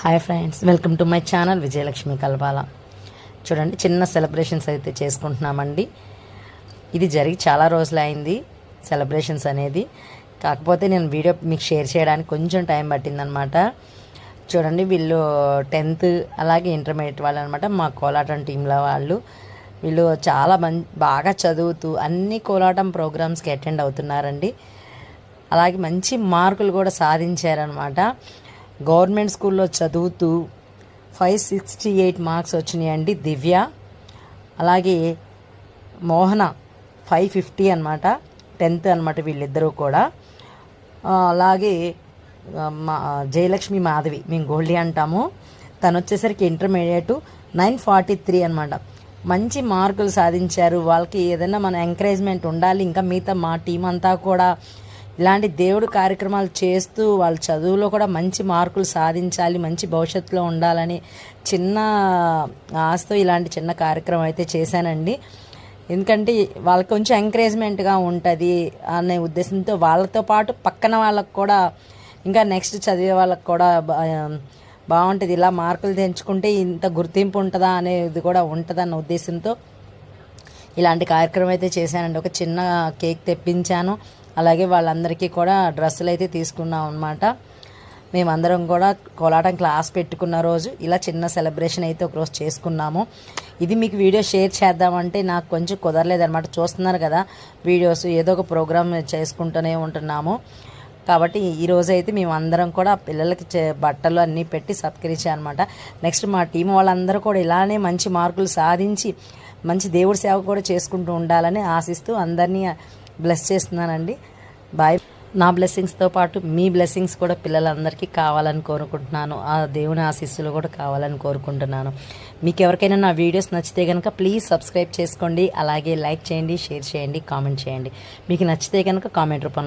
Hi friends welcome to my channel Vijayalakshmi Kalpala చూడండి చిన్న celebrations అయితే చేసుకుంటున్నామండి. ఇది జరిగి చాలా రోజులు అయింది సెలబ్రేషన్స్ అనేది. కాకపోతే నేను వీడియో మీకు షేర్ చేయడానికి కొంచెం టైం పట్టిందనమాట. చూడండి వీళ్ళు టెన్త్ అలాగే ఇంటర్మీడియట్ వాళ్ళు అనమాట మా కోలాటం టీంలో వాళ్ళు. వీళ్ళు చాలా మం బాగా చదువుతూ అన్ని కోలాటం ప్రోగ్రామ్స్కి అటెండ్ అవుతున్నారండి. అలాగే మంచి మార్కులు కూడా సాధించారనమాట. గవర్నమెంట్ స్కూల్లో చదువుతూ ఫైవ్ సిక్స్టీ ఎయిట్ మార్క్స్ వచ్చినాయండి దివ్య. అలాగే మోహన ఫైవ్ ఫిఫ్టీ అనమాట టెన్త్ అనమాట వీళ్ళిద్దరూ కూడా. అలాగే మా జయలక్ష్మి మాధవి మేము గోల్డీ అంటాము. తను వచ్చేసరికి ఇంటర్మీడియట్ నైన్ ఫార్టీ త్రీ అనమాట మంచి మార్కులు సాధించారు. వాళ్ళకి ఏదైనా మన ఎంకరేజ్మెంట్ ఉండాలి. ఇంకా మిగతా మా టీం అంతా కూడా ఇలాంటి దేవుడు కార్యక్రమాలు చేస్తూ వాళ్ళ చదువులో కూడా మంచి మార్కులు సాధించాలి మంచి భవిష్యత్తులో ఉండాలని చిన్న ఆశతో ఇలాంటి చిన్న కార్యక్రమం అయితే చేశానండి. ఎందుకంటే వాళ్ళకి కొంచెం ఎంకరేజ్మెంట్గా ఉంటుంది అనే ఉద్దేశంతో వాళ్ళతో పాటు పక్కన వాళ్ళకు కూడా ఇంకా నెక్స్ట్ చదివే వాళ్ళకి కూడా బా- బాగుంటుంది. ఇలా మార్కులు తెంచుకుంటే ఇంత గుర్తింపు ఉంటుందా అనేది కూడా ఉంటుందన్న ఉద్దేశంతో ఇలాంటి కార్యక్రమం అయితే చేశానండి. ఒక చిన్న కేక్ తెప్పించాను. అలాగే వాళ్ళందరికీ కూడా డ్రెస్సులు అయితే తీసుకున్నాం అనమాట మేమందరం కూడా కోలాటం క్లాస్ పెట్టుకున్న రోజు ఇలా చిన్న సెలబ్రేషన్ అయితే ఒకరోజు చేసుకున్నాము. ఇది మీకు వీడియో షేర్ చేద్దామంటే నాకు కొంచెం కుదరలేదనమాట చూస్తున్నారు కదా వీడియోస్ ఏదో ఒక ప్రోగ్రామ్ చేసుకుంటూనే ఉంటున్నాము. కాబట్టి ఈరోజు అయితే మేము అందరం కూడా పిల్లలకి చే- బట్టలు అన్నీ పెట్టి సత్కరించామన్నమాట నెక్స్ట్ మా టీం వాళ్ళందరూ కూడా ఇలానే మంచి మార్కులు సాధించి మంచి దేవుడి సేవ కూడా చేసుకుంటూ ఉండాలని ఆశిస్తూ అందరినీ బ్లెస్ చేస్తున్నానండి. బాయ్ నా బ్లెస్సింగ్స్తో పాటు మీ బ్లెస్సింగ్స్ కూడా పిల్లలందరికీ కావాలని కోరుకుంటున్నాను. ఆ దేవుని ఆశీస్సులు కూడా కావాలని కోరుకుంటున్నాను. మీకు ఎవరికైనా నా వీడియోస్ నచ్చితే కనుక ప్లీజ్ సబ్స్క్రైబ్ చేసుకోండి. అలాగే లైక్ చేయండి షేర్ చేయండి కామెంట్ చేయండి. మీకు నచ్చితే కనుక కామెంట్ రూపంలో